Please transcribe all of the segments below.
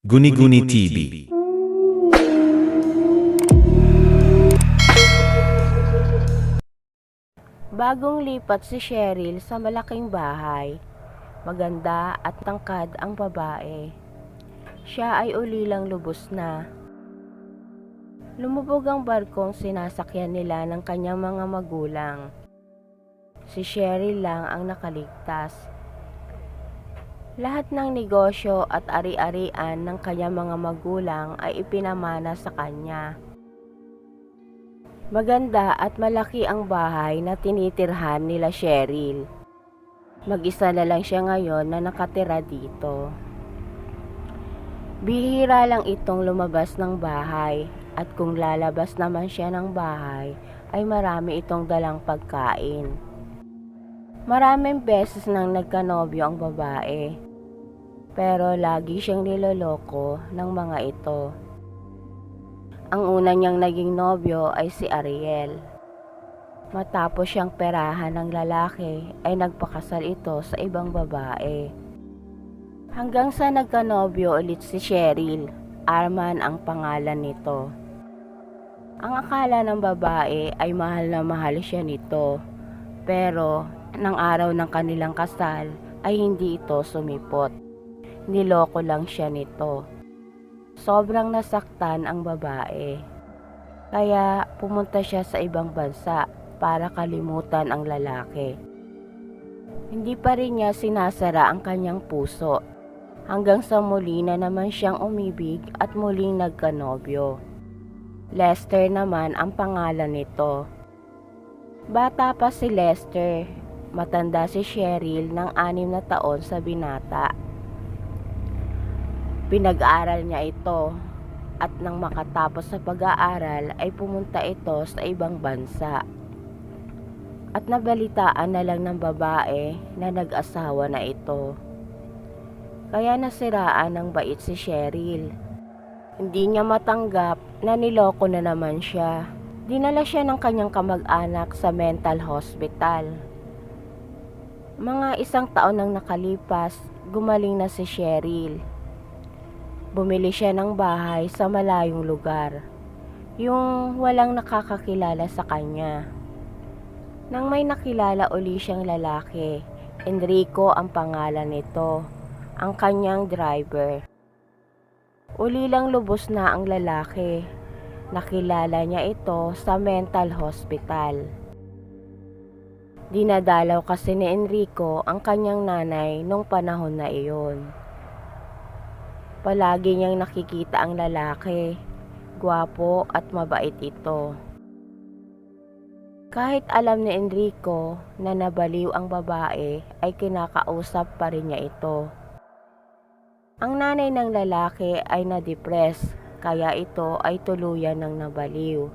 Guni-Guni TV. Bagong lipat si Cheryl sa malaking bahay. Maganda at tangkad ang babae. Siya ay ulilang lubos na. Lumubog ang barkong sinasakyan nila ng kanyang mga magulang. Si Cheryl lang ang nakaligtas. Lahat ng negosyo at ari-arian ng kanyang mga magulang ay ipinamana sa kanya. Maganda at malaki ang bahay na tinitirhan nila Cheryl. Mag-isa na lang siya ngayon na nakatira dito. Bihira lang itong lumabas ng bahay at kung lalabas naman siya ng bahay ay marami itong dalang pagkain. Maraming beses nang nagkanobyo ang babae. Pero lagi siyang niloloko ng mga ito. Ang una niyang naging nobyo ay si Ariel. Matapos siyang perahan ng lalaki ay nagpakasal ito sa ibang babae. Hanggang sa nagkanobyo ulit si Cheryl, Arman ang pangalan nito. Ang akala ng babae ay mahal na mahal siya nito. Pero ng araw ng kanilang kasal ay hindi ito sumipot. Niloko lang siya nito. Sobrang nasaktan ang babae. Kaya pumunta siya sa ibang bansa para kalimutan ang lalaki. Hindi pa rin niya sinasara ang kanyang puso hanggang sa muli na naman siyang umibig at muling nagkanobyo. Lester naman ang pangalan nito. Bata pa si Lester, matanda si Cheryl ng anim na taon sa binata. Pinag-aral niya ito at nang makatapos sa pag-aaral ay pumunta ito sa ibang bansa. At nabalitaan na lang ng babae na nag-asawa na ito. Kaya nasiraan ng bait si Cheryl. Hindi niya matanggap na niloko na naman siya. Dinala siya ng kanyang kamag-anak sa mental hospital. Mga isang taon nang nakalipas, gumaling na si Cheryl. Bumili siya ng bahay sa malayong lugar. Yung walang nakakakilala sa kanya. Nang may nakilala uli siyang lalaki, Enrico ang pangalan nito, ang kanyang driver. Uli lang lubos na ang lalaki. Nakilala niya ito sa mental hospital. Dinadalaw kasi ni Enrico ang kanyang nanay nung panahon na iyon. Palagi niyang nakikita ang lalaki. Gwapo at mabait ito. Kahit alam ni Enrico na nabaliw ang babae ay kinakausap pa rin niya ito. Ang nanay ng lalaki ay na-depress kaya ito ay tuluyan ng nabaliw.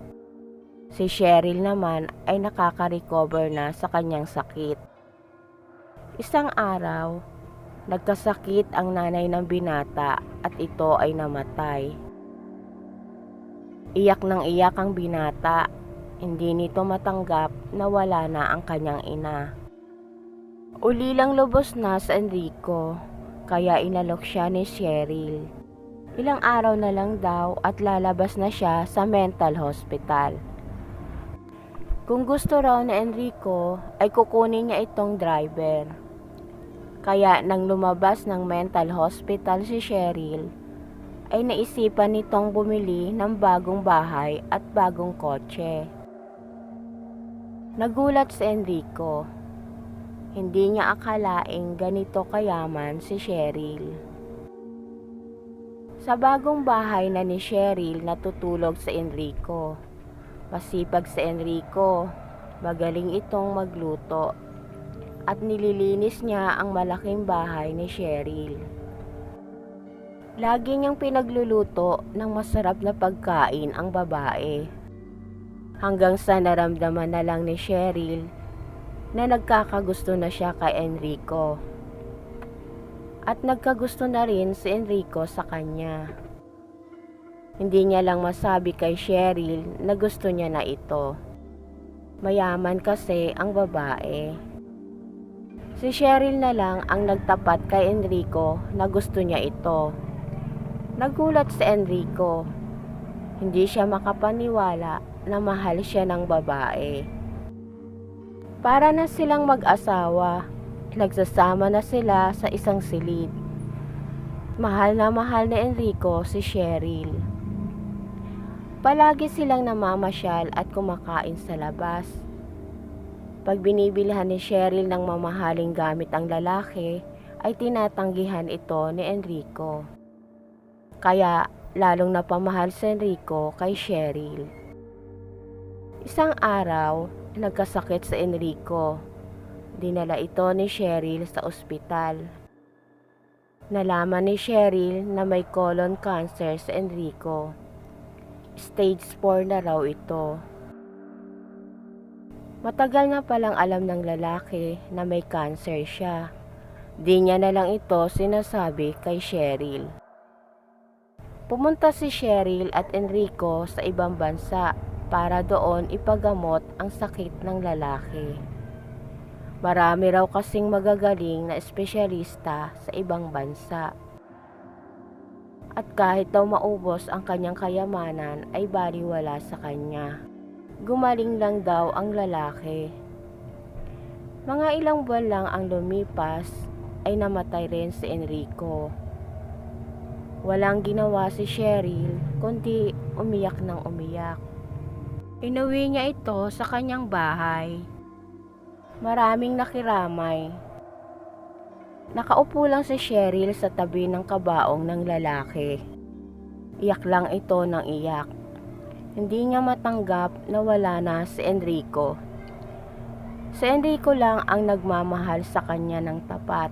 Si Cheryl naman ay nakaka-recover na sa kanyang sakit. Isang araw, nagkasakit ang nanay ng binata at ito ay namatay. Iyak ng iyak ang binata, hindi nito matanggap na wala na ang kanyang ina. Uli lang lubos na sa Enrico, kaya inalok siya ni Cheryl. Ilang araw na lang daw at lalabas na siya sa mental hospital. Kung gusto raw ni Enrico ay kukunin niya itong driver. Kaya nang lumabas ng mental hospital si Cheryl, ay naisipan nitong bumili ng bagong bahay at bagong kotse. Nagulat si Enrico. Hindi niya akalaing ganito kayaman si Cheryl. Sa bagong bahay na ni Cheryl natutulog si Enrico. Masipag si Enrico, magaling itong magluto at nililinis niya ang malaking bahay ni Cheryl. Lagi niyang pinagluluto ng masarap na pagkain ang babae. Hanggang sa naramdaman na lang ni Cheryl na nagkakagusto na siya kay Enrico. At nagkagusto na rin si Enrico sa kanya. Hindi niya lang masabi kay Cheryl na gusto niya na ito. Mayaman kasi ang babae. Si Cheryl na lang ang nagtapat kay Enrico na gusto niya ito. Nagulat si Enrico. Hindi siya makapaniwala na mahal siya ng babae. Para na silang mag-asawa. Nagsasama na sila sa isang silid. Mahal na mahal ni Enrico si Cheryl. Palagi silang namamasyal at kumakain sa labas. Pag binibilhan ni Cheryl ng mamahaling gamit ang lalaki, ay tinatanggihan ito ni Enrico. Kaya lalong napamahal si Enrico kay Cheryl. Isang araw, nagkasakit si Enrico. Dinala ito ni Cheryl sa ospital. Nalaman ni Cheryl na may colon cancer si Enrico. Stage 4 na raw ito. Matagal na palang alam ng lalaki na may cancer siya. Di niya na lang ito sinasabi kay Cheryl. Pumunta si Cheryl at Enrico sa ibang bansa para doon ipagamot ang sakit ng lalaki. Marami raw kasing magagaling na espesyalista sa ibang bansa. At kahit daw maubos ang kanyang kayamanan ay baliwala sa kanya. Gumaling lang daw ang lalaki. Mga ilang buwan lang ang lumipas ay namatay rin si Enrico. Walang ginawa si Cheryl kundi umiyak ng umiyak. Inuwi niya ito sa kanyang bahay. Maraming nakiramay. Nakaupo lang si Cheryl sa tabi ng kabaong ng lalaki. Iyak lang ito ng iyak. Hindi niya matanggap na wala na si Enrico. Si Enrico lang ang nagmamahal sa kanya ng tapat.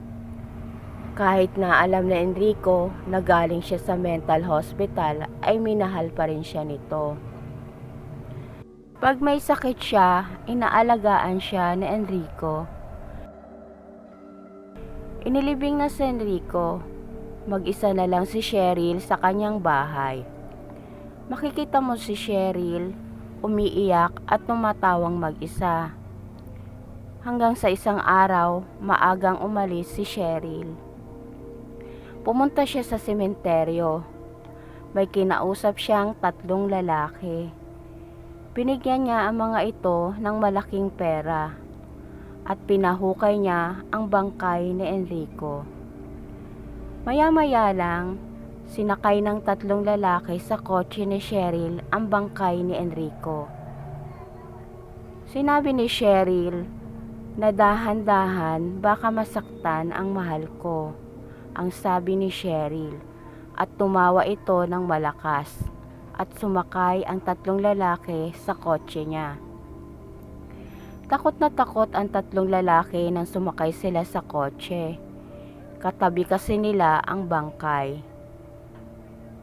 Kahit na alam na Enrico na galing siya sa mental hospital ay minahal pa rin siya nito. Pag may sakit siya, inaalagaan siya ni Enrico. Inilibing na si Enrico. Mag-isa na lang si Cheryl sa kanyang bahay. Makikita mo si Cheryl, umiiyak at tumatawang mag-isa. Hanggang sa isang araw, maagang umalis si Cheryl. Pumunta siya sa sementeryo. May kinausap siyang tatlong lalaki. Binigyan niya ang mga ito ng malaking pera at pinahukay niya ang bangkay ni Enrico. Maya-maya lang, sinakay ng tatlong lalaki sa kotse ni Cheryl ang bangkay ni Enrico. Sinabi ni Cheryl na dahan-dahan baka masaktan ang mahal ko, ang sabi ni Cheryl at tumawa ito ng malakas at sumakay ang tatlong lalaki sa kotse niya. Takot na takot ang tatlong lalaki nang sumakay sila sa kotse. Katabi kasi nila ang bangkay.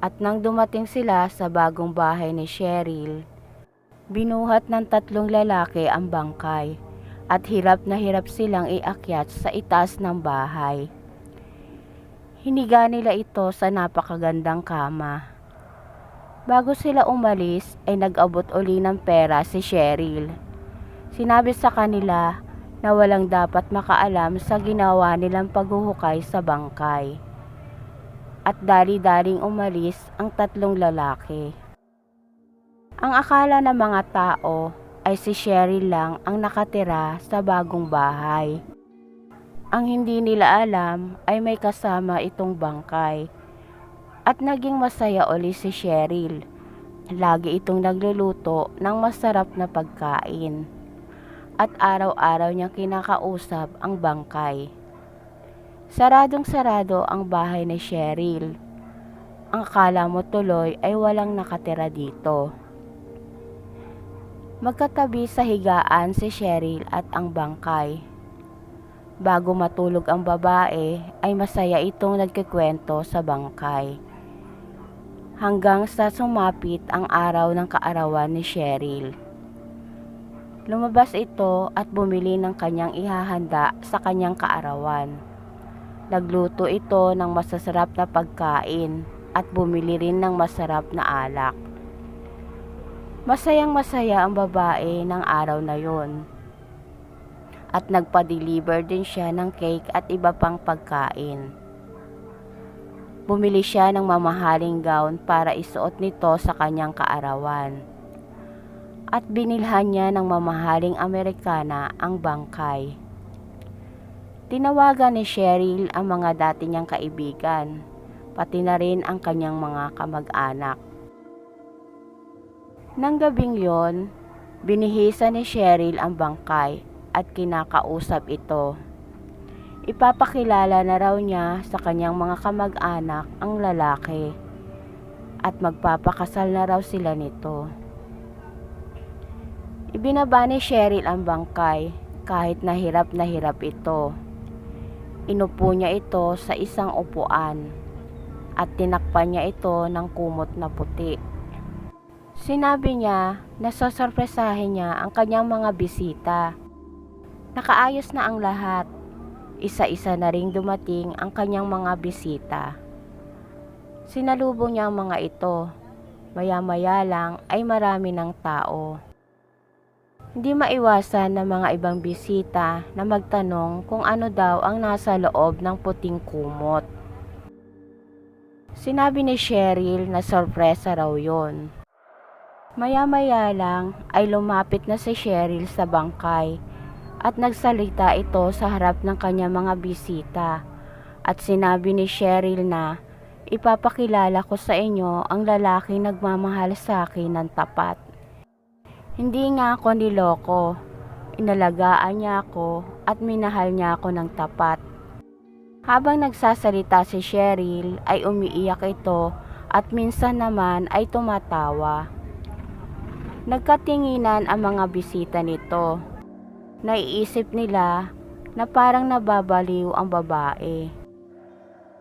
At nang dumating sila sa bagong bahay ni Cheryl, binuhat ng tatlong lalaki ang bangkay at hirap na hirap silang iakyat sa itaas ng bahay. Hiniga nila ito sa napakagandang kama. Bago sila umalis ay nag-abot uli ng pera si Cheryl. Sinabi sa kanila na walang dapat makaalam sa ginawa nilang paghuhukay sa bangkay. At dali-daling umalis ang tatlong lalaki. Ang akala ng mga tao ay si Cheryl lang ang nakatira sa bagong bahay. Ang hindi nila alam ay may kasama itong bangkay. At naging masaya uli si Cheryl. Lagi itong nagluluto ng masarap na pagkain. At araw-araw niyang kinakausap ang bangkay. Saradong sarado ang bahay ni Cheryl. Ang akala mo tuloy ay walang nakatira dito. Magkatabi sa higaan si Cheryl at ang bangkay. Bago matulog ang babae, ay masaya itong nagkikwento sa bangkay. Hanggang sa sumapit ang araw ng kaarawan ni Cheryl. Lumabas ito at bumili ng kanyang ihahanda sa kanyang kaarawan. Nagluto ito ng masasarap na pagkain at bumili rin ng masarap na alak. Masayang masaya ang babae ng araw na yon. At nagpa-deliver din siya ng cake at iba pang pagkain. Bumili siya ng mamahaling gown para isuot nito sa kanyang kaarawan. At binilhan niya ng mamahaling Amerikana ang bangkay. Tinawagan ni Cheryl ang mga dati niyang kaibigan, pati na rin ang kanyang mga kamag-anak. Nang gabing yon, binihisa ni Cheryl ang bangkay at kinakausap ito. Ipapakilala na raw niya sa kanyang mga kamag-anak ang lalaki at magpapakasal na raw sila nito. Ibinaba ni Cheryl ang bangkay kahit nahirap na hirap ito. Inupo niya ito sa isang upuan at tinakpan niya ito ng kumot na puti. Sinabi niya na sasorpresahin niya ang kanyang mga bisita. Nakaayos na ang lahat. Isa-isa na ring dumating ang kanyang mga bisita. Sinalubong niya ang mga ito. Maya-maya lang ay marami ng tao. Hindi maiwasan ng mga ibang bisita na magtanong kung ano daw ang nasa loob ng puting kumot. Sinabi ni Cheryl na sorpresa raw yon. Maya-maya lang ay lumapit na si Cheryl sa bangkay at nagsalita ito sa harap ng kanya mga bisita at sinabi ni Cheryl na ipapakilala ko sa inyo ang lalaki nagmamahal sa akin ng tapat. Hindi nga ako niloko. Inalagaan niya ako at minahal niya ako ng tapat. Habang nagsasalita si Cheryl ay umiiyak ito at minsan naman ay tumatawa. Nagkatinginan ang mga bisita nito. Naiisip nila na parang nababaliw ang babae.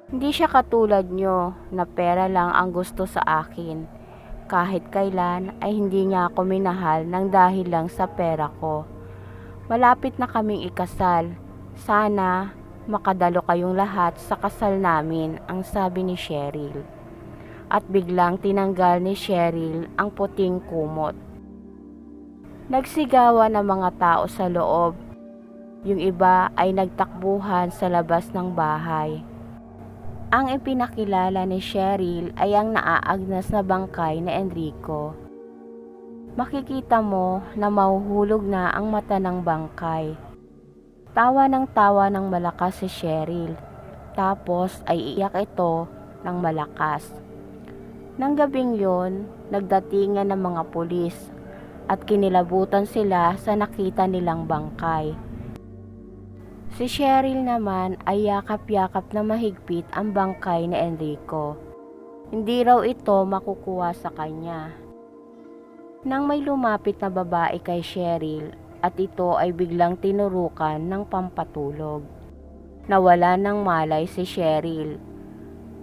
Hindi siya katulad nyo na pera lang ang gusto sa akin. Kahit kailan ay hindi niya ako minahal ng dahil lang sa pera ko. Malapit na kaming ikasal. Sana makadalo kayong lahat sa kasal namin, ang sabi ni Cheryl. At biglang tinanggal ni Cheryl ang puting kumot. Nagsigawan ng mga tao sa loob. Yung iba ay nagtakbuhan sa labas ng bahay. Ang ipinakilala ni Cheryl ay ang naaagnas na bangkay na Enrico. Makikita mo na mahuhulog na ang mata ng bangkay. Tawa ng tawa ng malakas si Cheryl. Tapos ay iyak ito ng malakas. Nang gabing yon, nagdatingan ng mga pulis at kinilabutan sila sa nakita nilang bangkay. Si Cheryl naman ay yakap-yakap na mahigpit ang bangkay ni Enrico. Hindi raw ito makukuha sa kanya. Nang may lumapit na babae kay Cheryl at ito ay biglang tinurukan ng pampatulog. Nawala ng malay si Cheryl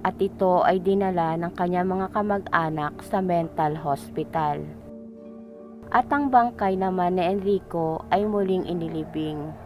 at ito ay dinala ng kanya mga kamag-anak sa mental hospital. At ang bangkay naman ni Enrico ay muling inilibing.